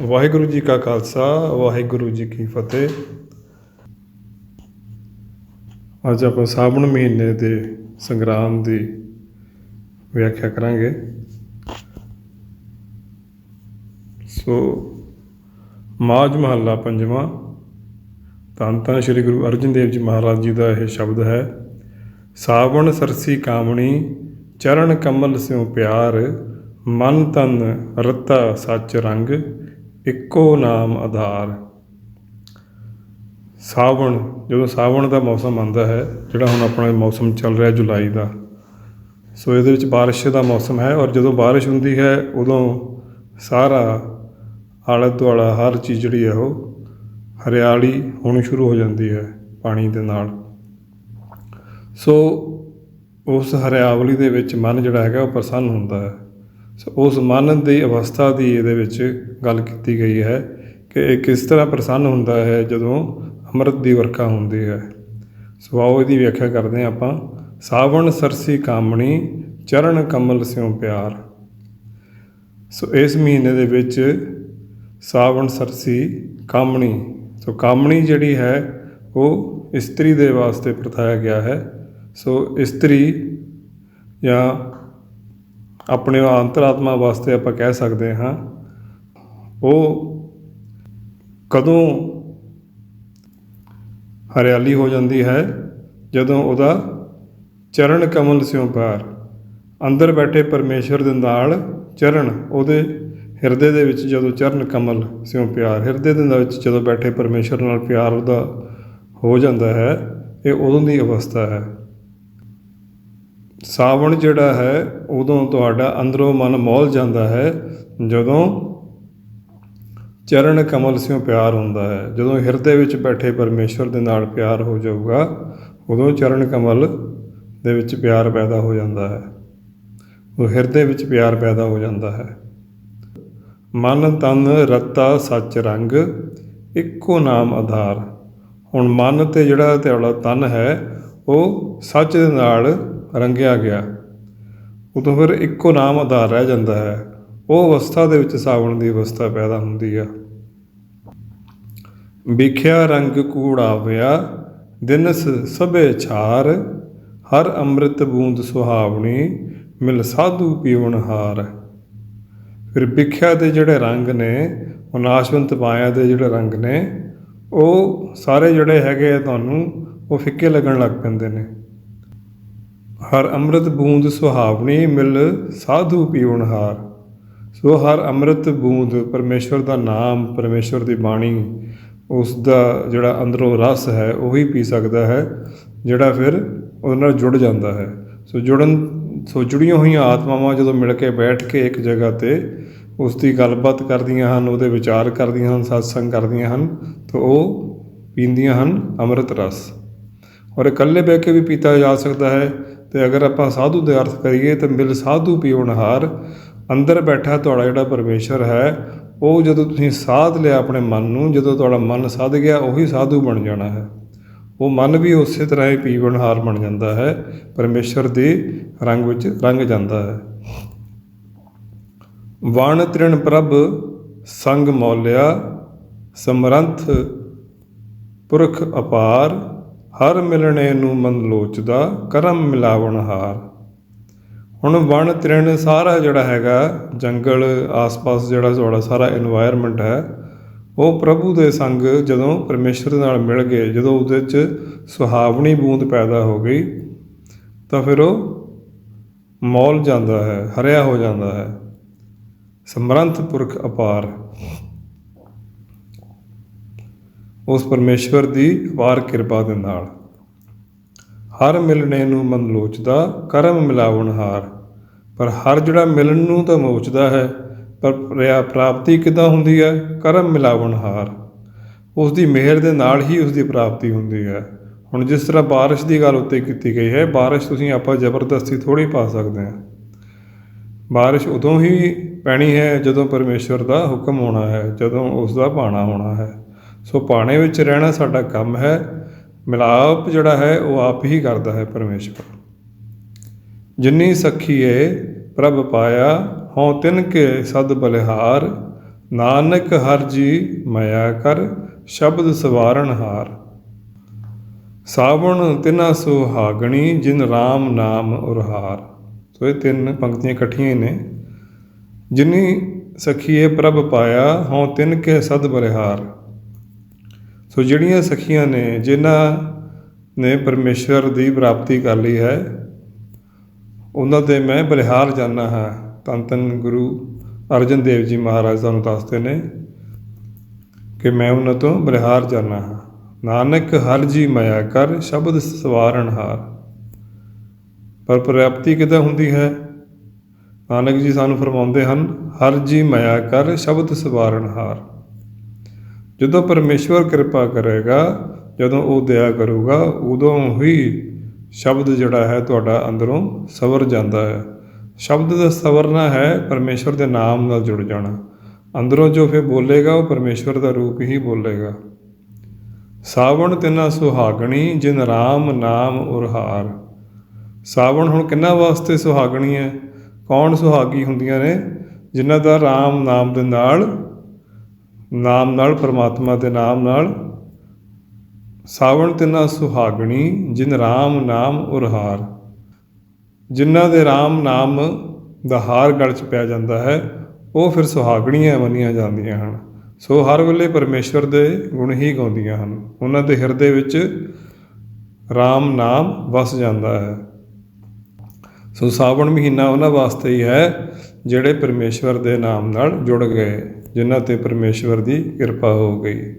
ਵਾਹਿਗੁਰੂ ਜੀ ਕਾ ਖਾਲਸਾ, ਵਾਹਿਗੁਰੂ ਜੀ ਕੀ ਫਤਿਹ। ਅੱਜ ਆਪਾਂ ਸਾਵਣ ਮਹੀਨੇ ਦੇ ਸੰਗਰਾਮ ਦੀ ਵਿਆਖਿਆ ਕਰਾਂਗੇ। ਸੋ, ਮਾਝ ਮਹੱਲਾ ਪੰਜਵਾਂ ਧੰਨ ਧੰਨ ਸ੍ਰੀ ਗੁਰੂ ਅਰਜਨ ਦੇਵ ਜੀ ਮਹਾਰਾਜ ਜੀ ਦਾ ਇਹ ਸ਼ਬਦ ਹੈ, ਸਾਵਣ ਸਰਸੀ ਕਾਮਣੀ, ਚਰਨ ਕਮਲ ਸਿਉ ਪਿਆਰ, ਮਨ ਤਨ ਰਤਾ ਸੱਚ ਰੰਗ। ਇੱਕੋ ਨਾਮ ਆਧਾਰ। ਸਾਵਣ, ਜਦੋਂ ਸਾਵਣ ਦਾ ਮੌਸਮ ਆਉਂਦਾ ਹੈ, ਜਿਹੜਾ ਹੁਣ ਆਪਣਾ ਮੌਸਮ ਚੱਲ ਰਿਹਾ ਜੁਲਾਈ ਦਾ, ਸੋ ਇਹਦੇ ਵਿੱਚ ਬਾਰਿਸ਼ ਦਾ ਮੌਸਮ ਹੈ ਔਰ ਜਦੋਂ ਬਾਰਿਸ਼ ਹੁੰਦੀ ਹੈ, ਉਦੋਂ ਸਾਰਾ ਆਲੇ ਦੁਆਲਾ ਹਰ ਚੀਜ਼ ਜਿਹੜੀ ਹੈ ਉਹ ਹਰਿਆਲੀ ਹੋਣੀ ਸ਼ੁਰੂ ਹੋ ਜਾਂਦੀ ਹੈ ਪਾਣੀ ਦੇ ਨਾਲ। ਸੋ ਉਸ ਹਰਿਆਵਲੀ ਦੇ ਵਿੱਚ ਮਨ ਜਿਹੜਾ ਹੈਗਾ ਉਹ ਪ੍ਰਸੰਨ ਹੁੰਦਾ ਹੈ। ਸੋ ਉਸ ਮਨ ਦੀ ਅਵਸਥਾ ਦੀ ਇਹਦੇ ਵਿੱਚ ਗੱਲ ਕੀਤੀ ਗਈ ਹੈ ਕਿ ਇਹ ਕਿਸ ਤਰ੍ਹਾਂ ਪ੍ਰਸੰਨ ਹੁੰਦਾ ਹੈ ਜਦੋਂ ਅੰਮ੍ਰਿਤ ਦੀ ਵਰਖਾ ਹੁੰਦੀ ਹੈ। ਸੋ ਆਓ ਇਹਦੀ ਵਿਆਖਿਆ ਕਰਦੇ ਹਾਂ ਆਪਾਂ। ਸਾਵਣ ਸਰਸੀ ਕਾਮਣੀ, ਚਰਨ ਕਮਲ ਸਿਉ ਪਿਆਰ। ਸੋ ਇਸ ਮਹੀਨੇ ਦੇ ਵਿੱਚ ਸਾਵਣ ਸਰਸੀ ਕਾਮਣੀ, ਸੋ ਕਾਮਣੀ ਜਿਹੜੀ ਹੈ ਉਹ ਇਸਤਰੀ ਦੇ ਵਾਸਤੇ ਪ੍ਰਥਾਇਆ ਗਿਆ ਹੈ। ਸੋ ਇਸਤਰੀ ਜਾਂ ਆਪਣੇ ਅੰਤਰਾਤਮਾ ਵਾਸਤੇ ਆਪਾਂ ਕਹਿ ਸਕਦੇ ਹਾਂ, ਉਹ ਕਦੋਂ ਹਰਿਆਲੀ ਹੋ ਜਾਂਦੀ ਹੈ? ਜਦੋਂ ਉਹਦਾ ਚਰਨ ਕਮਲ ਸਿਉ ਪਿਆਰ ਅੰਦਰ ਬੈਠੇ ਪਰਮੇਸ਼ਰ ਦੇ ਨਾਲ ਚਰਨ, ਉਹਦੇ ਹਿਰਦੇ ਦੇ ਵਿੱਚ ਜਦੋਂ ਚਰਨ ਕਮਲ ਸਿਉ ਪਿਆਰ, ਹਿਰਦੇ ਦੇ ਵਿੱਚ ਜਦੋਂ ਬੈਠੇ ਪਰਮੇਸ਼ਰ ਨਾਲ ਪਿਆਰ ਉਹਦਾ ਹੋ ਜਾਂਦਾ ਹੈ, ਇਹ ਉਦੋਂ ਦੀ ਅਵਸਥਾ ਹੈ। ਸਾਵਣ ਜਿਹੜਾ ਹੈ, ਉਦੋਂ ਤੁਹਾਡਾ ਅੰਦਰੋਂ ਮਨ ਮੋਲ ਜਾਂਦਾ ਹੈ, ਜਦੋਂ ਚਰਨ ਕਮਲ ਸਿਉ ਪਿਆਰ ਹੁੰਦਾ ਹੈ। ਜਦੋਂ ਹਿਰਦੇ ਵਿੱਚ ਬੈਠੇ ਪਰਮੇਸ਼ਰ ਦੇ ਨਾਲ ਪਿਆਰ ਹੋ ਜਾਊਗਾ, ਉਦੋਂ ਚਰਨ ਕਮਲ ਦੇ ਵਿੱਚ ਪਿਆਰ ਪੈਦਾ ਹੋ ਜਾਂਦਾ ਹੈ। ਉਹ ਹਿਰਦੇ ਵਿੱਚ ਪਿਆਰ ਪੈਦਾ ਹੋ ਜਾਂਦਾ ਹੈ। ਮਨ ਤਨ ਰਤਾ ਸੱਚ ਰੰਗ, ਇੱਕੋ ਨਾਮ ਆਧਾਰ। ਹੁਣ ਮਨ ਤੇ ਜਿਹੜਾ ਤੁਹਾਡਾ ਤਨ ਹੈ, ਉਹ ਸੱਚ ਦੇ ਨਾਲ ਰੰਗਿਆ ਗਿਆ। ਉਦੋਂ ਫਿਰ ਇੱਕੋ ਨਾਮ ਆਧਾਰ ਰਹਿ ਜਾਂਦਾ ਹੈ। ਉਹ ਅਵਸਥਾ ਦੇ ਵਿੱਚ ਸਾਵਣ ਦੀ ਅਵਸਥਾ ਪੈਦਾ ਹੁੰਦੀ ਆ। ਵਿਖਿਆ ਰੰਗ ਕੂੜਾਵਿਆ ਦਿਨਸ ਸਭੇ ਛਾਰ, ਹਰ ਅੰਮ੍ਰਿਤ ਬੂੰਦ ਸੁਹਾਵਣੀ, ਮਿਲ ਸਾਧੂ ਪੀਵਣ ਹਾਰ। ਫਿਰ ਵਿਖਿਆ ਦੇ ਜਿਹੜੇ ਰੰਗ ਨੇ, ਉਹ ਨਾਸ਼ਵੰਤ ਪਾਇਆ ਦੇ ਜਿਹੜੇ ਰੰਗ ਨੇ, ਉਹ ਸਾਰੇ ਜਿਹੜੇ ਹੈਗੇ ਆ ਤੁਹਾਨੂੰ, ਉਹ ਫਿੱਕੇ ਲੱਗਣ ਲੱਗ ਪੈਂਦੇ ਨੇ। ਹਰ ਅੰਮ੍ਰਿਤ ਬੂੰਦ ਸੁਹਾਵਣੀ ਮਿਲ ਸਾਧੂ ਪੀਵਣਹਾਰ ਸੋ ਹਰ ਅੰਮ੍ਰਿਤ ਬੂੰਦ ਪਰਮੇਸ਼ਵਰ ਦਾ ਨਾਮ, ਪਰਮੇਸ਼ਵਰ ਦੀ ਬਾਣੀ, ਉਸ ਦਾ ਜਿਹੜਾ ਅੰਦਰੋਂ ਰਸ ਹੈ, ਉਹੀ ਪੀ ਸਕਦਾ ਹੈ, ਜਿਹੜਾ ਫਿਰ ਉਹਦੇ ਨਾਲ ਜੁੜ ਜਾਂਦਾ ਹੈ। ਸੋ ਜੁੜਨ, ਸੋ ਜੁੜੀਆਂ ਹੋਈਆਂ ਆਤਮਾਵਾਂ ਜਦੋਂ ਮਿਲ ਕੇ ਬੈਠ ਕੇ ਇੱਕ ਜਗ੍ਹਾ ਤੇ ਉਸ ਦੀ ਗੱਲਬਾਤ ਕਰਦੀਆਂ ਹਨ, ਉਹਦੇ ਵਿਚਾਰ ਕਰਦੀਆਂ ਹਨ satsang ਕਰਦੀਆਂ ਹਨ, ਤਾਂ ਉਹ ਪੀਂਦੀਆਂ ਹਨ ਅੰਮ੍ਰਿਤ ਰਸ। ਔਰ ਇਕੱਲੇ ਬਹਿ ਕੇ ਵੀ ਪੀਤਾ ਜਾ ਸਕਦਾ ਹੈ ਤੇ ਅਗਰ ਆਪਾਂ ਸਾਧੂ ਦੇ ਅਰਥ ਕਰੀਏ ਤਾਂ ਮਿਲ ਸਾਧੂ ਪੀਉਣਹਾਰ ਅੰਦਰ ਬੈਠਾ ਤੁਹਾਡਾ ਜਿਹੜਾ ਪਰਮੇਸ਼ਰ ਹੈ, ਉਹ ਜਦੋਂ ਤੁਸੀਂ ਸਾਧ ਲਿਆ ਆਪਣੇ ਮਨ ਨੂੰ, ਜਦੋਂ ਤੁਹਾਡਾ ਮਨ ਸਾਧ ਗਿਆ, ਉਹੀ ਸਾਧੂ ਬਣ ਜਾਣਾ ਹੈ। ਉਹ ਮਨ ਵੀ ਉਸੇ ਤਰ੍ਹਾਂ ਹੀ ਪੀਵਣਹਾਰ ਬਣ ਜਾਂਦਾ ਹੈ ਪਰਮੇਸ਼ਰ ਦੇ ਰੰਗ ਵਿੱਚ ਰੰਗ ਜਾਂਦਾ ਹੈ। ਵਣ ਤ੍ਰਿਣ ਪ੍ਰਭ, ਸੰਗ ਮੌਲਿਆ, ਸਮਰੰਥ ਪੁਰਖ ਅਪਾਰ ਹਰ ਮਿਲਣੇ ਨੂੰ ਮਨ ਲੋਚਦਾ, ਕਰਮ ਮਿਲਾਵਣ ਹਾਰ। ਹੁਣ ਵਣ ਤ੍ਰਿਣ ਸਾਰਾ ਜਿਹੜਾ ਹੈਗਾ, ਜੰਗਲ, ਆਸ-ਪਾਸ ਜਿਹੜਾ ਤੁਹਾਡਾ ਸਾਰਾ এনवायरमेंट ਹੈ, ਉਹ ਪ੍ਰਭੂ ਦੇ ਸੰਗ ਜਦੋਂ ਪਰਮੇਸ਼ਰ ਨਾਲ ਮਿਲ ਗਏ, ਜਦੋਂ ਉਹਦੇ ਵਿੱਚ ਸੁਹਾਵਣੀ ਬੂੰਦ ਪੈਦਾ ਹੋ ਗਈ, ਤਾਂ ਫਿਰ ਉਹ ਮੌਲ ਜਾਂਦਾ ਹੈ, ਹਰਿਆ ਹੋ ਜਾਂਦਾ ਹੈ। ਸਮਰੰਥ ਪੁਰਖ ਅਪਾਰ। ਉਸ ਪਰਮੇਸ਼ਵਰ ਦੀ ਵਾਰ ਕਿਰਪਾ ਦੇ ਨਾਲ। ਹਰ ਮਿਲਣੇ ਨੂੰ ਮਨ ਲੋਚਦਾ, ਕਰਮ ਮਿਲਾਵਣ ਹਾਰ। ਪਰ ਹਰ ਜਿਹੜਾ ਮਿਲਣ ਨੂੰ ਤਾਂ ਮੋਚਦਾ ਹੈ, ਪਰ ਪ੍ਰਾਪਤੀ ਕਿਦਾਂ ਹੁੰਦੀ ਹੈ? ਕਰਮ ਮਿਲਾਵਣ ਹਾਰ। ਉਸ ਦੀ ਮਿਹਰ ਦੇ ਨਾਲ ਹੀ ਉਸ ਦੀ ਪ੍ਰਾਪਤੀ ਹੁੰਦੀ ਹੈ। ਹੁਣ ਜਿਸ ਤਰ੍ਹਾਂ ਬਾਰਿਸ਼ ਦੀ ਗੱਲ ਉੱਤੇ ਕੀਤੀ ਗਈ ਹੈ, ਬਾਰਿਸ਼ ਤੁਸੀਂ ਆਪਾਂ ਜ਼ਬਰਦਸਤੀ ਥੋੜੀ ਪਾ ਸਕਦੇ ਹਾਂ। ਬਾਰਿਸ਼ ਉਦੋਂ ਹੀ ਪੈਣੀ ਹੈ ਜਦੋਂ ਪਰਮੇਸ਼ਵਰ ਦਾ ਹੁਕਮ ਹੋਣਾ ਹੈ, ਜਦੋਂ ਉਸ ਦਾ ਪਾਣਾ ਹੋਣਾ ਹੈ। ਸੋ ਪਾਣੇ ਵਿੱਚ ਰਹਿਣਾ ਸਾਡਾ ਕੰਮ ਹੈ। ਮਿਲਾਪ ਜਿਹੜਾ ਹੈ, ਉਹ ਆਪ ਹੀ ਕਰਦਾ ਹੈ ਪਰਮੇਸ਼ਵਰ। ਜਿੰਨੀ ਸਖੀਏ ਪ੍ਰਭ ਪਾਇਆ, ਹਉ ਤਿਨ ਕੇ ਸਦ ਬਲਿਹਾਰ। ਨਾਨਕ ਹਰ ਜੀ ਮਾਇਆ ਕਰ, ਸ਼ਬਦ ਸਵਾਰਨ ਹਾਰ। ਸਾਵਣ ਤਿਨਾ ਸੁਹਾਗਣੀ ਜਿਨ RAM ਨਾਮ ਉਰਹਾਰ। ਸੋ ਇਹ ਤਿੰਨ ਪੰਕਤੀਆਂ ਇਕੱਠੀਆਂ ਹੀ ਨੇ। ਜਿਨੀ ਸਖੀਏ ਪ੍ਰਭ ਪਾਇਆ, ਹਉ ਤਿਨ ਕੇ ਸਦ ਬਲਿਹਾਰ। ਸੋ ਜਿਹੜੀਆਂ ਸਖੀਆਂ ਨੇ, ਜਿਨ੍ਹਾਂ ਨੇ ਪਰਮੇਸ਼ਵਰ ਦੀ ਪ੍ਰਾਪਤੀ ਕਰ ਲਈ ਹੈ, ਉਹਨਾਂ ਤੇ ਮੈਂ ਬਲਿਹਾਰ ਜਾਣਾ ਹਾਂ। ਧੰਨ ਧੰਨ ਗੁਰੂ ਅਰਜਨ ਦੇਵ ਜੀ ਮਹਾਰਾਜ ਸਾਨੂੰ ਦੱਸਦੇ ਨੇ ਕਿ ਮੈਂ ਉਹਨਾਂ ਤੋਂ ਬਲਿਹਾਰ ਜਾਣਾ ਹਾਂ। ਨਾਨਕ, ਹਰ ਜੀ ਮਾਇਆ ਕਰ, ਸ਼ਬਦ ਸਵਾਰਨ ਹਾਰ। ਪਰ ਪ੍ਰਾਪਤੀ ਕਿੱਦਾਂ ਹੁੰਦੀ ਹੈ? ਨਾਨਕ ਜੀ ਸਾਨੂੰ ਫਰਮਾਉਂਦੇ ਹਨ, ਹਰ ਜੀ ਮਾਇਆ ਕਰ, ਸ਼ਬਦ ਸਵਾਰਨ ਹਾਰ। ਜਦੋਂ ਪਰਮੇਸ਼ਵਰ ਕਿਰਪਾ ਕਰੇਗਾ, ਜਦੋਂ ਉਹ ਦਇਆ ਕਰੂਗਾ, ਉਦੋਂ ਹੀ ਸ਼ਬਦ ਜਿਹੜਾ ਹੈ ਤੁਹਾਡਾ ਅੰਦਰੋਂ ਸਵਰ ਜਾਂਦਾ ਹੈ। ਸ਼ਬਦ ਦਾ ਸਵਰਨਾ ਹੈ, ਪਰਮੇਸ਼ਵਰ ਦੇ ਨਾਮ ਨਾਲ ਜੁੜ ਜਾਣਾ। ਅੰਦਰੋਂ ਜੋ ਫਿਰ ਬੋਲੇਗਾ, ਉਹ ਪਰਮੇਸ਼ਵਰ ਦਾ ਰੂਪ ਹੀ ਬੋਲੇਗਾ। ਸਾਵਣ ਤਿਨਾ ਸੁਹਾਗਣੀ, ਜਿਨ ਰਾਮ ਨਾਮ ਉਰਹਾਰ ਸਾਵਣ ਹੁਣ ਕਿੰਨਾ ਵਾਸਤੇ ਸੁਹਾਗਣੀ ਹੈ? ਕੌਣ ਸੁਹਾਗੀ ਹੁੰਦੀਆਂ ਨੇ? ਜਿਨ੍ਹਾਂ ਦਾ ਰਾਮ ਨਾਮ ਦੇ ਨਾਲ ਨਾਮ ਨਾਲ, ਪਰਮਾਤਮਾ ਦੇ ਨਾਮ ਨਾਲ। ਸਾਵਣ ਤਿਨਾ ਸੁਹਾਗਣੀ, ਜਿਨ ਰਾਮ ਨਾਮ ਉਰਹਾਰ। ਜਿਨ੍ਹਾਂ ਦੇ ਰਾਮ ਨਾਮ ਦਾ ਹਾਰ ਗਲ ਚ ਪਿਆ ਜਾਂਦਾ ਹੈ, ਉਹ ਫਿਰ ਸੁਹਾਗਣੀਆਂ ਮੰਨੀਆਂ ਜਾਂਦੀਆਂ ਹਨ। ਸੋ ਹਰ ਵੇਲੇ ਪਰਮੇਸ਼ਵਰ ਦੇ ਗੁਣ ਹੀ ਗਾਉਂਦੀਆਂ ਹਨ। ਉਹਨਾਂ ਦੇ ਹਿਰਦੇ ਵਿੱਚ RAM ਨਾਮ ਵਸ ਜਾਂਦਾ ਹੈ। ਸੋ ਸਾਵਣ ਮਹੀਨਾ ਉਹਨਾਂ ਵਾਸਤੇ ਹੀ ਹੈ, ਜਿਹੜੇ ਪਰਮੇਸ਼ਵਰ ਦੇ ਨਾਮ ਨਾਲ ਜੁੜ ਗਏ। ਜਿਨ੍ਹਾਂ ਤੇ ਪਰਮੇਸ਼ਵਰ ਦੀ ਕਿਰਪਾ ਹੋ ਗਈ।